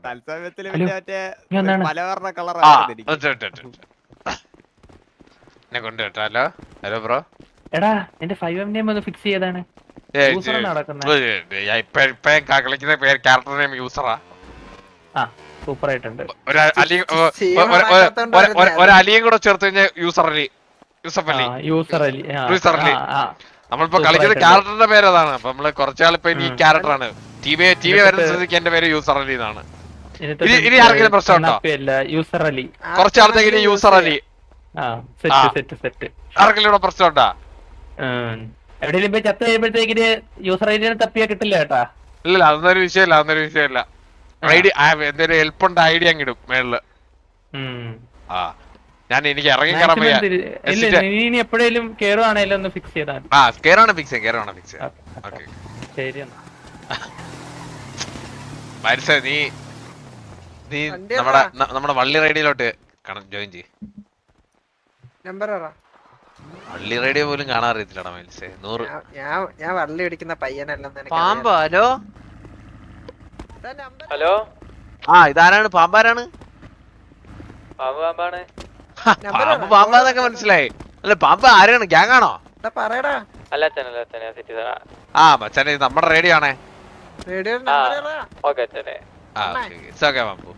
ഉണ്ട്. തത്സമയത്തിൽ ഹലോ, മറ്റേ. പലവർണ കൊണ്ട് ബ്രോ? എടാ എന്റെ ഫൈവ് എം നെയിം ഒന്ന് ഫിക്സ് ചെയ്താണ് കളിക്കുന്ന പേര് ക്യാരക്ടർ നെയിം യൂസറാ ആ. സൂപ്പർ ആയിട്ടുണ്ട് ഒരു അലിയും കൂടെ ചേർത്ത് കഴിഞ്ഞാൽ യൂസർ അലി യൂസഫ് അലി. യൂസർ അലി. നമ്മളിപ്പോ കളിക്കുന്ന ക്യാരക്ടറിന്റെ പേര് അതാണ്. അപ്പൊ നമ്മൾ കുറച്ചാളിപ്പോ ഈ ക്യാരക്ടറാണ് ടി വി ടി വി വരുന്ന സ്ഥിതിക്ക് എന്റെ പേര് യൂസർ അലി എന്നാണ്. ഇനി- ഇനി ആർക്കെങ്കിലും പ്രശ്നമുണ്ടോ? യൂസർ അലി. കുറച്ച് നാളത്തേക്ക് ഇനി user Ali. Set set set ആർക്കെങ്കിലും ഇവിടെ പ്രശ്നമുണ്ടാ എവിടെയെങ്കിലും പോയി ചത്ത കഴിയുമ്പോഴത്തേക്കിന് യൂസർ ഐഡിയെ തപ്പിയാ കിട്ടില്ല കേട്ടാ. ഇല്ല അതൊന്നൊരു വിഷയമില്ല അതൊന്നൊരു വിഷയമില്ല. ഐഡി എന്തൊരു ഹെൽപ്പ് ഉണ്ട് ഐഡിയ അങ്ങിടും മേളിൽ. ഉം. ആ ഞാൻ എനിക്ക് ഇറങ്ങി കയറാൻ വയ്യ. ഇനി എപ്പോഴേലും കേറുവാണേലും ഒന്ന് ഫിക്സ് ചെയ്താൽ ആ കേറാണ് ഫിക്സ് കേറാണ് ഫിക്സ് ഓക്കെ ശരി എന്നാ. മനസ്സിലായി നീ നീ നമ്മുടെ നമ്മുടെ വള്ളി റേഡിയോയിലോട്ട് ജോയിൻ ചെയ്യ്. നമ്പർ വള്ളി റേഡിയോ പോലും കാണാൻ അറിയത്തില്ലടാ നൂറ് ഞാൻ- ഞാൻ വള്ളി പിടിക്കുന്ന പയ്യനല്ലെന്ന് പാമ്പ് ഹലോ? ആ ഇതാരാണ്? പാമ്പാരാണ്? പാമ്പ് പാമ്പാണ്. നമ്പർ പാമ്പ് പാമ്പാന്നൊക്കെ മനസ്സിലായി. അല്ല പാമ്പ് ആരാണ്? ഗ്യാങ് ആണോ പറയടാ. അല്ല അച്ഛനെ സെറ്റ് ആ മച്ചാനെ നമ്മുടെ റേഡിയോ ആണേ. റേഡിയോ ഓക്കെ അച്ഛനെ. ഇറ്റ്സ് ഓക്കെ പാമ്പു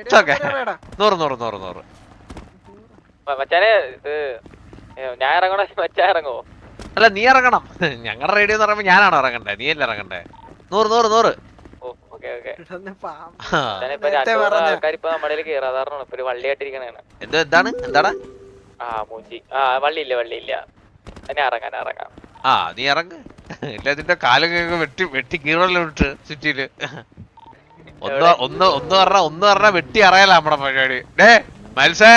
ഇറ്റ്സ് ഓക്കെ നൂറ് നൂറ് നൂറ് നൂറ്. മച്ചാനെ ഇത് ഞാൻ ഇറങ്ങണോ? മച്ചാ ഇറങ്ങോ അല്ല നീ ഇറങ്ങണം. ഞങ്ങളുടെ റേഡിയോ എന്ന് പറയുമ്പോ ഞാനാണ് ഇറങ്ങണ്ടേ? നീ അല്ലേ ഇറങ്ങണ്ടേ? നൂറ് നൂറ് നൂറ്. എന്തോ എന്താണ്? എന്താണ്? ആ മൂഞ്ചി. ആ വള്ളിയില്ല വള്ളിയില്ല ഞാൻ ഇറങ്ങാൻ ഇറങ്ങാം. ആ നീ ഇറങ്ങ്. ഇല്ല ഇതിന്റെ കാലൊക്കെ വെട്ടി വെട്ടി കീറല്ലോ ഇട്ട് ചുറ്റിയിൽ ഒന്ന് ഒന്ന് ഒന്ന് പറഞ്ഞ ഒന്ന് പറഞ്ഞ വെട്ടി അറിയാലോ നമ്മടെ പരിപാടി. ഡേ മത്സേ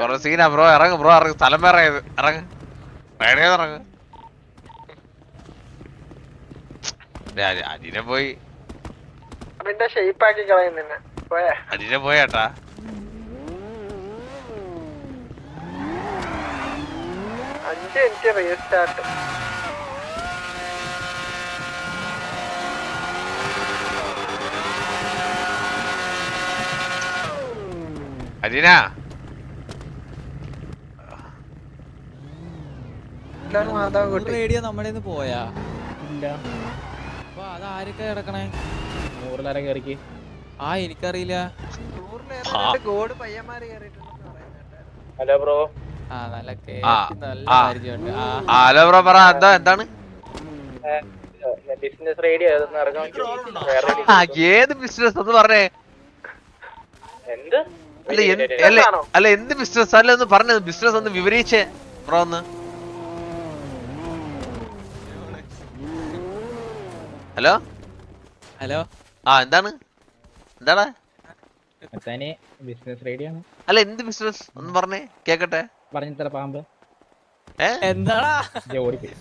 കൊറേ സീനാ ബ്രോ ഇറങ്ങ് ബ്രോ ഇറങ്ങ് സ്ഥലം വേറെ ഇറങ്ങ്. റേഡിയോ ഇറങ്ങ്. ഡേ, പോയി. അവന്റെ ഷേപ്പ് ആക്കി കളയും നിന്നെ. പോയാ. അനിനെ പോയേട്ടാ. അഞ്ച് മിനിറ്റ് റീസ്റ്റാർട്ട് റേഡിയോ നമ്മുടെ പോയാ? അപ്പൊ അത് ആരൊക്കെ കിടക്കണേ? നൂറിലര കയറിക്ക് ആ എനിക്കറിയില്ല. Hello bro. ഹലോ ബ്രോ പറ എന്താ എന്താണ്? ബിസിനസ് റേഡിയോ ഏത് ബിസിനസ് എന്ന് പറഞ്ഞേ? എന്ത്? അല്ല അല്ല അല്ല എന്ത് ബിസിനസ്? അല്ല ഒന്ന് പറഞ്ഞത് ബിസിനസ് ഒന്ന് വിവരിച്ചേ ബ്രോ ഒന്ന്. ഹലോ? ഹലോ? ആ എന്താണ്? എന്താടാ? ബിസിനസ് റേഡിയോ അല്ല എന്ത് ബിസിനസ്? ഒന്ന് പറഞ്ഞേ കേക്കട്ടെ. പറഞ്ഞു തര പാമ്പ് എന്താടാ? ഓടിപ്പോയി?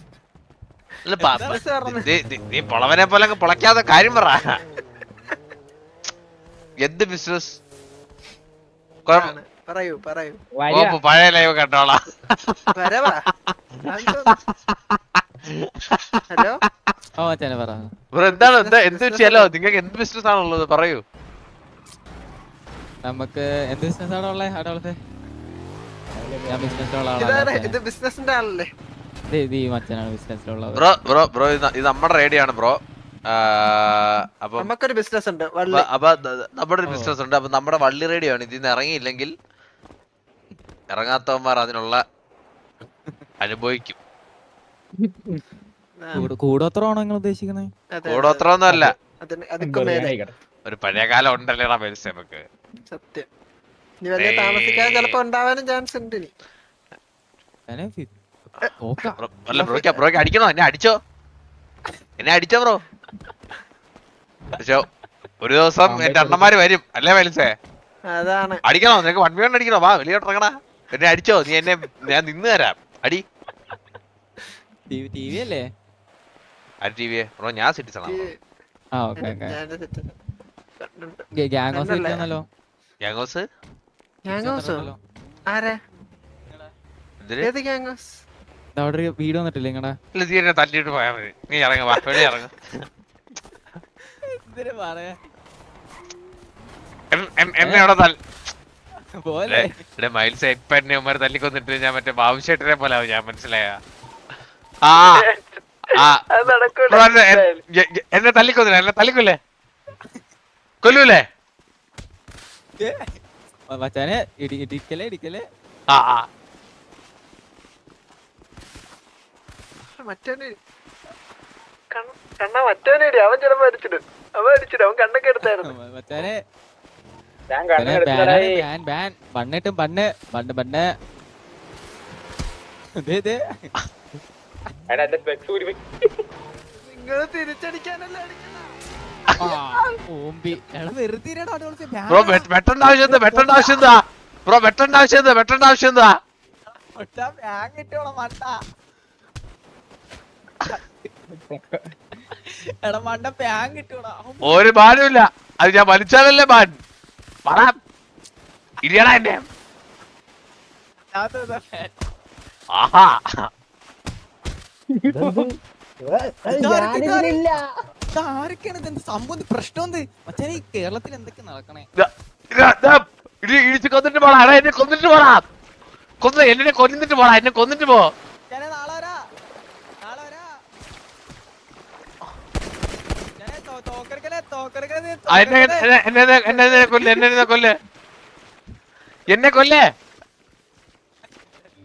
നീ- പൊളവനെ പോലെ പൊളക്കാതെ കാര്യം പറ. എന്ത് ബിസിനസ്. പറയൂ പറയൂ. പഴയ ലൈവ് കണ്ടോളാം. ഹലോ? എന്താണ്? എന്താ എന്ത് ചെയ്യാലോ? നിങ്ങൾക്ക് എന്ത് ബിസിനസ് ആണുള്ളത്? പറയൂ. നമുക്ക് എന്ത് ബിസിനസ് ആണോ ഉള്ളത് അവിടെ ഉള്ളത്? ഞാൻ ബിസിനസ്സിലുള്ള ആളാണ്. ഇത് ബിസിനസിന്റെ ആളല്ലേ? ഇത് ഈ മച്ചനാണ് ബിസിനസ്സിലുള്ളത് ബ്രോ ബ്രോ ബ്രോ ഇത് ഇത് നമ്മുടെ റേഡിയാണ് ആണ് ബ്രോ അപ്പൊ നമുക്കൊരു ബിസിനസ് ഉണ്ട് വള്ളി. അപ്പൊ- ന- ന- നമ്മുടെ ഒരു ബിസിനസ് ഉണ്ട് അപ്പൊ നമ്മുടെ വള്ളി റേഡിയോ ആണ്. ഇതിന്ന് ഇറങ്ങിയില്ലെങ്കിൽ ഇറങ്ങാത്തവന്മാർ അതിനുള്ള അനുഭവിക്കും. ആ, കൂടോത്രമാണോ നിങ്ങൾ ഉദ്ദേശിക്കുന്നത് അതെ, കൂടോത്രമൊന്നും അല്ല അതിന് അതിക്കും മേലെ. ഒരു പഴയ കാലം ഉണ്ടല്ലേടാ മനസ്സ് നമുക്ക് സത്യം. ഇനി വലിയ താമസിക്കാതെ ചിലപ്പോ ഉണ്ടാവാനും ചാൻസ് ഉണ്ട് ഇനി. അല്ല ബ്രോയ്ക്ക് ബ്രോയ്ക്ക് അടിക്കണോ? എന്നെ അടിച്ചോ? എന്നെ അടിച്ചോ ബ്രോ? പക്ഷോ ഒരു ദിവസം എന്റെ അണ്ണന്മാര് വരും. അല്ലേ വലിച്ചേ അതാണ്. അടിക്കണോ? നിനക്ക് വൺ വൺ അടിക്കണോ? വാ വലിയ ഇറങ്ങടാ. എന്നെ അടിച്ചോ? നീ എന്നെ ഞാൻ നിന്ന് തരാം. അടി. ടി വി അല്ലേ? ആ ടി വി ബ്രോ ഞാൻ സിറ്റിസൺ ആ ഓക്കെ ഓക്കെ? ഇരിക്കാന്നല്ലോ ഗ്യാങ്ങോസ് ഗ്യാങ്ഹൗസോ ആരെ? എന്തിന് ഏത് ഗ്യാങ്ഹൗസ് അവിടെ ഒരു വീട് വന്നിട്ടില്ല എന്നെ തല്ലിയിട്ട് പോയാ മതി. നീ ഇറങ്ങ വാ വെളി ഇറങ്ങ. എന്തിനു പറയാ എൻ- എൻ- എന്നെ അവിടെ തല്ല പോലെ. ഇവിടെ മൈൽസ് ഇപ്പൊ എന്നെ തല്ലിക്കൊന്നിട്ട് ഞാൻ മറ്റേ ബാബുശേട്ടനെ പോലെ ആവും ഞാൻ മനസ്സിലായ. ആ ആ. എന്നെ തല്ലിക്കൊന്നില്ല എന്നെ തല്ലിക്കൊല്ലേ? കൊല്ലൂലേ? മച്ചാനെ ഇടി ഇടിക്കലേ ഇടിക്കലേ ആ മറ്റവന് കണ്ണ- കണ്ണ മറ്റവനേടി അവൻ ചിലപ്പോ അടിച്ചിടും അവൻ അടിച്ചിടും അവൻ കണ്ണൊക്കെ എടുത്തായിരുന്നു. മച്ചാനെ. ബണ്ണിട്ടും ബണ്ണ് ബണ്ണ് ബണ്ണ് നിങ്ങൾ തിരിച്ചടിക്കാനല്ലേ അടിക്കുന്ന ബ്രോ വെട്ടേണ്ട ആവശ്യം എന്താ വെട്ടേണ്ട ആവശ്യം എന്താ ബ്രോ വെട്ടേണ്ട ആവശ്യം എന്താ വെട്ടേണ്ട ആവശ്യം എന്താ ഒട്ടാ ban എടാ മണ്ട ബാൻ കിട്ടിയോടാ ഒരു ബാനും ഇല്ല അത് ഞാൻ വലിച്ചാലല്ലേ ബാൻ പറ. ഇരിയടാ എന്നെ. ആഹാ. ആരൊക്കെയാണ് ഇത് എന്ത് സംഭവം? ഇത് പ്രശ്നം എന്ത്? മച്ചാനെ ഈ കേരളത്തിൽ എന്തൊക്കെ നടക്കണേ? ദാ, ഇതാ, ഇടി ഇടിച്ച് കൊന്നിട്ട് പോടാ. എടാ എന്നെ കൊന്നിട്ട് പോടാ. കൊന്ന് എന്നെ കൊന്നിട്ട് പോടാ എന്നെ കൊന്നിട്ട് പോ. ഞാനേ നാളെ വരാ. നാളെ വരാ. ഞാനേ തോ- തോക്കെടുക്കലേ തോക്കെടുക്കലേ നീ ആ, എന്നെ തോക്കെടുക്കലേ. എന്നെ എന്നെ എന്നെ എന്നെ കൊല്ല് എന്നെ എന്നെ കൊല്ല്. എന്നെ കൊല്ലേ.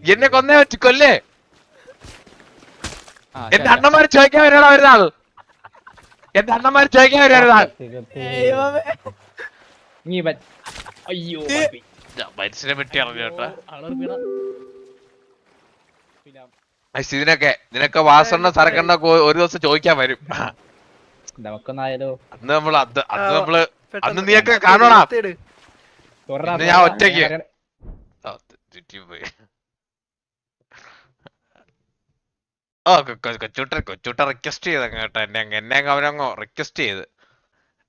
എന്നെ കൊന്നേ കൊല്ലേ. എന്റെ. അണ്ണന്മാര് ചോദിക്കാൻ വരാടാ വരുന്നാൾ എന്റെ അണ്ണന്മാര് ചോദിക്കാൻ. നീ അയ്യോ. പപ്പി. മനുഷ്യനെ ഐസ് ഇതിനൊക്കെ നിനക്ക് വാസണ്ണ സരക്കണ്ണ ഒരു ദിവസം ചോദിക്കാൻ വരും നമുക്കൊന്നായാലോ അന്ന് നമ്മൾ അത് അന്ന് നമ്മൾ അന്ന് നീയൊക്കെ കാണണം. ഇന്ന് ഞാൻ ഒറ്റയ്ക്ക്. തെറ്റിപ്പോയി. ഓ കൊച്ചൂട്ട റിക്വസ്റ്റ് ചെയ്ത് കേട്ടോ. എന്നെ അങ്ങ് എന്നെ അങ്ങ് അവനങ്ങ് റിക്വസ്റ്റ് ചെയ്ത്.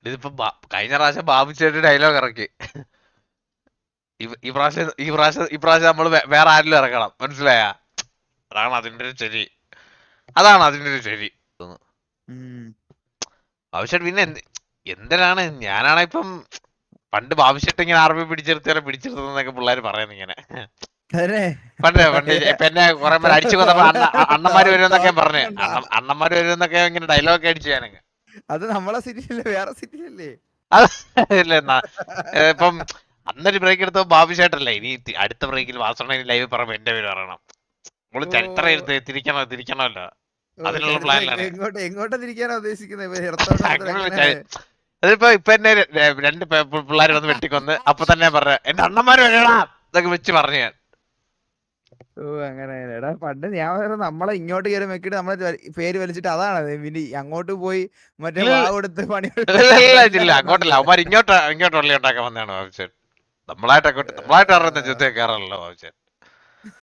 ഇതിപ്പോ കഴിഞ്ഞ പ്രാവശ്യം ബാബു ചേട്ടി ഡയലോഗ് ഇറക്കി. ഈ- പ്രാവശ്യം ഈ പ്രാവശ്യം ഈ പ്രാവശ്യം നമ്മൾ വേറെ ആരിലും ഇറക്കണം. മനസ്സിലായ? അതാണ് അതിന്റെ ഒരു ശരി. അതാണ് അതിന്റെ ഒരു ശരി. ബാബുശേട്ട് പിന്നെ എന്ത് എന്തിനാണ്? ഞാനാണെ ഇപ്പം പണ്ട് ബാബുശേട്ട് ഇങ്ങനെ ആർമി പിടിച്ചെടുത്തേ പിടിച്ചെടുത്തെന്നൊക്കെ പിള്ളേര് പറയുന്നു ഇങ്ങനെ. പണ്ട് പണ്ട് ഇപ്പൊ എന്നെ കുറെ പേര് അടിച്ചു കൊന്നപ്പോ അണ്ണന്മാര് വരുമെന്നൊക്കെ പറഞ്ഞു. അണ്ണ- അണ്ണന്മാര് വരുമെന്നൊക്കെ ഇങ്ങനെ ഡയലോഗ് അടിച്ചു ഞാനങ്ങ്. അത് നമ്മളെ സിറ്റിയിലല്ലേ വേറെ സിറ്റിയിലല്ലേ? ഏ, ഇപ്പം അന്നൊരു ബ്രേക്ക് എടുത്തോ ബാബുശേട്ടല്ലേ ഇനി അടുത്ത ബ്രേക്കിൽ വാസണ ലൈവ് പറയുമ്പോ എന്റെ പേര് പറയണം. നമ്മൾ ചരിത്രം എടുത്ത് തിരിക്കണോ തിരിക്കണമല്ലോ. അതിനുള്ള പ്ലാനിലാണ്. എങ്ങോട്ട് തിരിക്കാനാ ഉദ്ദേശിക്കുന്നത് അതിപ്പോ ഇപ്പൊ എന്നെ രണ്ട് പിള്ളേർ വന്ന് വെട്ടിക്കൊന്ന്. അപ്പൊ തന്നെ പറഞ്ഞ എന്റെ അണ്ണന്മാര് വരണ ഇതൊക്കെ വെച്ച് പറഞ്ഞു ഞാൻ. ഓ അങ്ങനെ എടാ പണ്ട് ഞാൻ പറഞ്ഞ നമ്മളെ ഇങ്ങോട്ട് കയറി വെക്കിട്ട് നമ്മളെ പേര് വലിച്ചിട്ട് അതാണ് പിന്നെ അങ്ങോട്ട് പോയി മറ്റേ. വാ കൊടുത്ത് പണി ഇല്ല ഇല്ല അങ്ങോട്ടല്ല. അവന്മാർ ഇങ്ങോട്ട് ഇങ്ങോട്ട് ഉള്ളി ഉണ്ടാക്കാൻ വന്നതാണ് ബാബുച്ചേൻ. നമ്മളായിട്ട് അങ്ങോട്ട് നമ്മളായിട്ട് അറിയുന്ന യുദ്ധം ബാബുച്ചേൻ.